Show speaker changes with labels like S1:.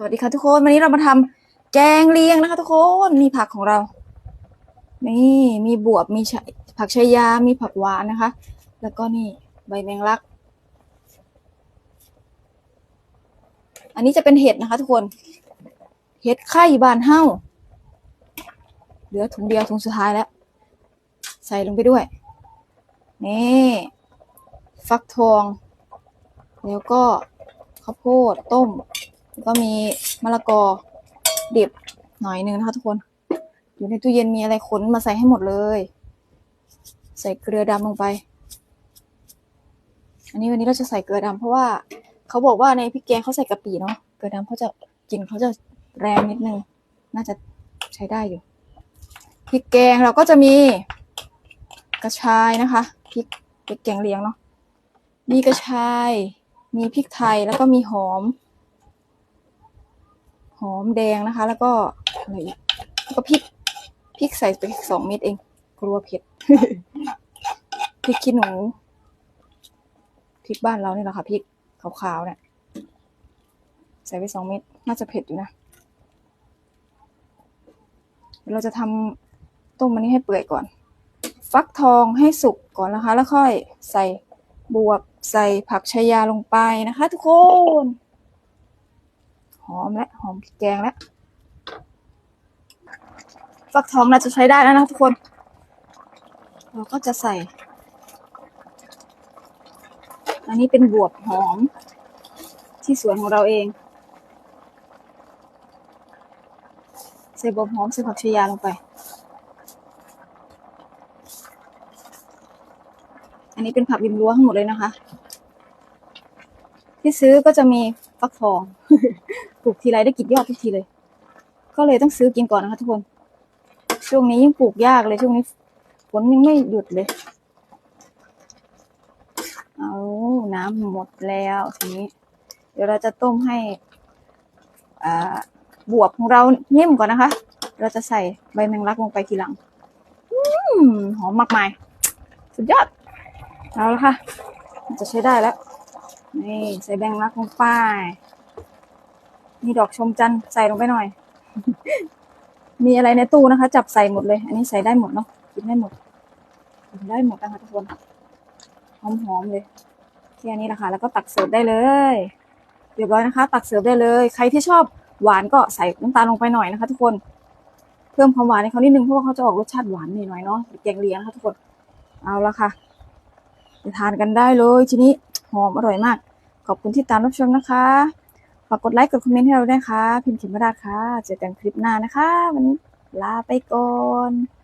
S1: สวัสดีค่ะทุกคนวันนี้เรามาทำแกงเลียงนะคะ ทุกคนนี่ผักของเรา นี่มีบวบมีชผักชายา มีผักหวานนะคะ แล้วก็นี่ใบแมงลัก อันนี้จะเป็นเห็ดนะคะ ทุกคน เห็ดไข่บานเห่าเหลือถุงเดียวถุงสุดท้ายแล้ว ใส่ลงไปด้วย นี่ฟักทอง แล้วก็ข้าวโพดต้ม ก็มีมะละกอดิบหน่อยนึงนะคะทุกคน อยู่ในตู้เย็นมีอะไรขนมาใส่ให้หมดเลย ใส่เกลือดำลงไป อันนี้วันนี้เราจะใส่เกลือดำเพราะว่าเขาบอกว่าในพริกแกงเขาใส่กะปิเนาะเกลือดำเขาจะกลิ่นเขาจะแรงนิดนึง น่าจะใช้ได้อยู่พริกแกงเราก็จะมีกระชายนะคะพริกพริกแกงเลียงเนาะมีกระชาย มีพริกไทยแล้วก็มีหอม หอมแดงนะคะ แล้วก็อะไรอีกแล้วก็พริกพริกใส่ไปสองเม็ดเอง กลัวเผ็ดพริกขี้หนูพริกบ้านเราเนี่ยแหละค่ะพริกขาวๆเนี่ยใส่ไปสองเม็ดน่าจะเผ็ดอยู่นะเราจะทำต้มมันนี้ให้เปื่อยก่อน ฟักทองให้สุกก่อนนะคะ แล้วค่อยใส่บวบใส่ผักชายาลงไปนะคะ ทุกคน หอมและหอมพริกแกงแล้วฟักทองน่าจะใช้ได้แล้วนะทุกคน เราก็จะใส่ อันนี้เป็นบวบหอม ที่สวนของเราเอง ใส่บวบหอมใส่ผักชายาลงไป อันนี้เป็นผักริมรั้วทั้งหมดเลยนะคะ ที่ซื้อก็จะมี ฟักทองปลูกทีไรได้กินยอดทุกทีเลย ก็เลยต้องซื้อกินก่อนนะคะทุกคน ช่วงนี้ยิ่งปลูกยากเลยช่วงนี้ฝนยังไม่หยุดเลย เอาน้ำหมดแล้วทีนี้ เดี๋ยวเราจะต้มให้อ่าบวบของเรานิ่มก่อนนะคะ เราจะใส่ใบแมงลักลงไปทีหลังอหอมมากมาย สุดยอด เอาละค่ะ จะใช้ได้แล้ว นี่ใส่แบงค์ลักลงไปมีดอกชมจันทร์ใส่ลงไปหน่อย มีอะไรในตู้นะคะ จับใส่หมดเลย อันนี้ใส่ได้หมดเนาะกินได้หมดกินได้หมดนะคะทุกคนหอมๆเลยแค่นี้แหละค่ะแล้วก็ตักเสิร์ฟได้เลยเรียบร้อยนะคะ ตักเสิร์ฟได้เลย ใครที่ชอบหวานก็ใส่น้ำตาลลงไปหน่อยนะคะ ทุกคนเพิ่มความหวานให้เขานิดนึงเพราะว่าเขาจะออกรสชาติหวานหน่อยเนาะแกงเลียงนะคะทุกคนเอาละค่ะไปทานกันได้เลยทีนี้ หอมอร่อยมาก ขอบคุณที่ตามรับชมนะคะฝากกดไลค์กดคอมเมนต์ให้เราด้วยค่ะ พิมพ์เขียนมราค่ะ เจอกันคลิปหน้านะคะ วันนี้ลาไปก่อน